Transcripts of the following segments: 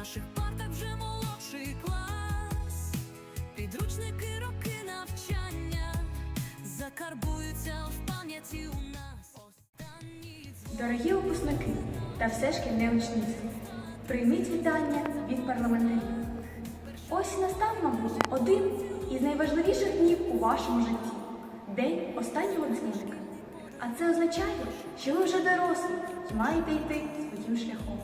наших партах вже молодший клас, підручники роки навчання закарбуються в пам'яті у нас. Останні Дорогі випускники та все шкільне учнівство, прийміть вітання від парламентарів. Ось настав, мабуть, один із найважливіших днів у вашому житті день останнього дзвіника. А це означає, що ви вже дорослі і маєте йти своїм шляхом.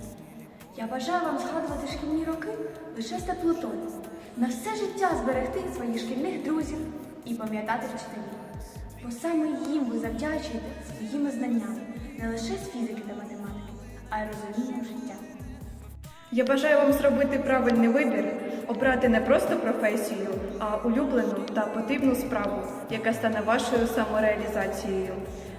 Я бажаю вам згадувати шкільні роки лише з теплотою, на все життя зберегти своїх шкільних друзів і пам'ятати вчителів. Бо саме їм ви завдячуєте своїми знаннями не лише з фізики та математики, а й розумінням життя. Я бажаю вам зробити правильний вибір, обрати не просто професію, а улюблену та потрібну справу, яка стане вашою самореалізацією.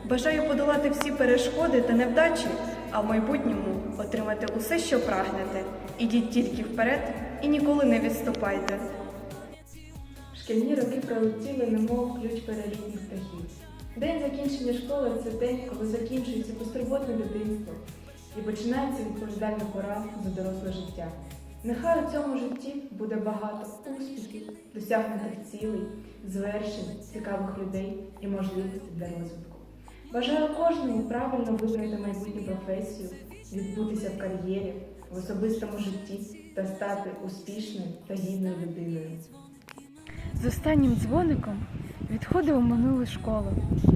Бажаю подолати всі перешкоди та невдачі, а в майбутньому отримати усе, що прагнете. Ідіть тільки вперед і ніколи не відступайте. Шкільні роки пролетіли, немов ключ перелітніх птахів. День закінчення школи це день, коли закінчується безтурботне дитинство і починається відповідальна пора за доросле життя. Нехай у цьому житті буде багато успіхів, досягнутих цілей, звершень, цікавих людей і можливостей для розвитку. Бажаю кожному правильно вибрати майбутню професію, відбутися в кар'єрі, в особистому житті та стати успішною та гідною людиною. З останнім дзвоником відходимо в минулу школу.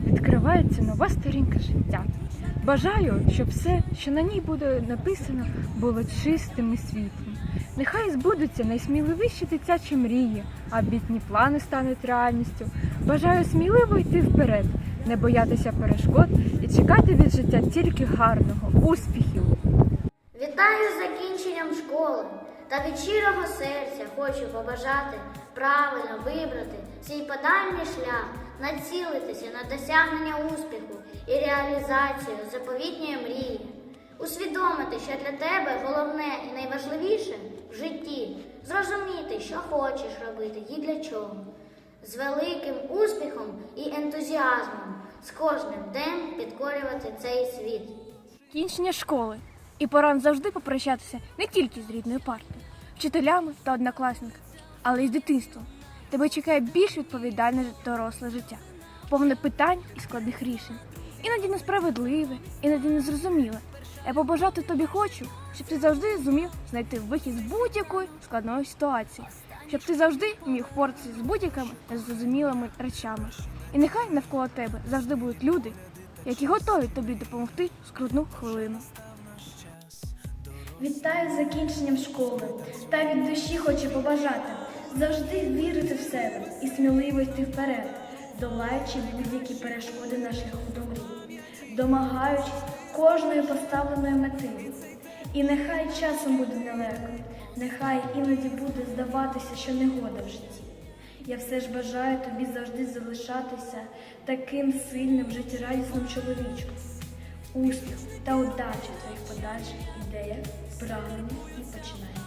Відкривається нова сторінка життя. Бажаю, щоб все, що на ній буде написано, було чистим і світлим. Нехай збудуться найсміливіші дитячі мрії, а бідні плани стануть реальністю. Бажаю сміливо йти вперед, не боятися перешкод і чекати від життя тільки гарного, успіхів. Вітаю з закінченням школи та від щирого серця хочу побажати правильно вибрати свій подальний шлях, націлитися на досягнення успіху і реалізацію заповітньої мрії. Усвідомити, що для тебе головне і найважливіше в житті зрозуміти, що хочеш робити і для чого. З великим успіхом і ентузіазмом з кожним днем підкорювати цей світ. Кінчення школи. І пора завжди попрощатися не тільки з рідною партою, вчителями та однокласниками, але й з дитинством. Тебе чекає більш відповідальне доросле життя, повне питань і складних рішень. Іноді несправедливе, іноді незрозуміле. Я побажати тобі хочу, щоб ти завжди зумів знайти вихід з будь-якої складної ситуації, щоб ти завжди міг впоратися з будь-якими незрозумілими речами. І нехай навколо тебе завжди будуть люди, які готові тобі допомогти в скрутну хвилину. Вітаю з закінченням школи та від душі хочу побажати завжди вірити в себе і сміливо йти вперед, долаючи будь-які перешкоди на шляху до домагаючись кожної поставленої мети. І нехай часом буде нелегко, нехай іноді буде здаватися, що негода в житті. Я все ж бажаю тобі завжди залишатися таким сильним, життєрадісним чоловічком. Успіху та удачі в твоїх подальших ідеях, прагненнях і починаннях.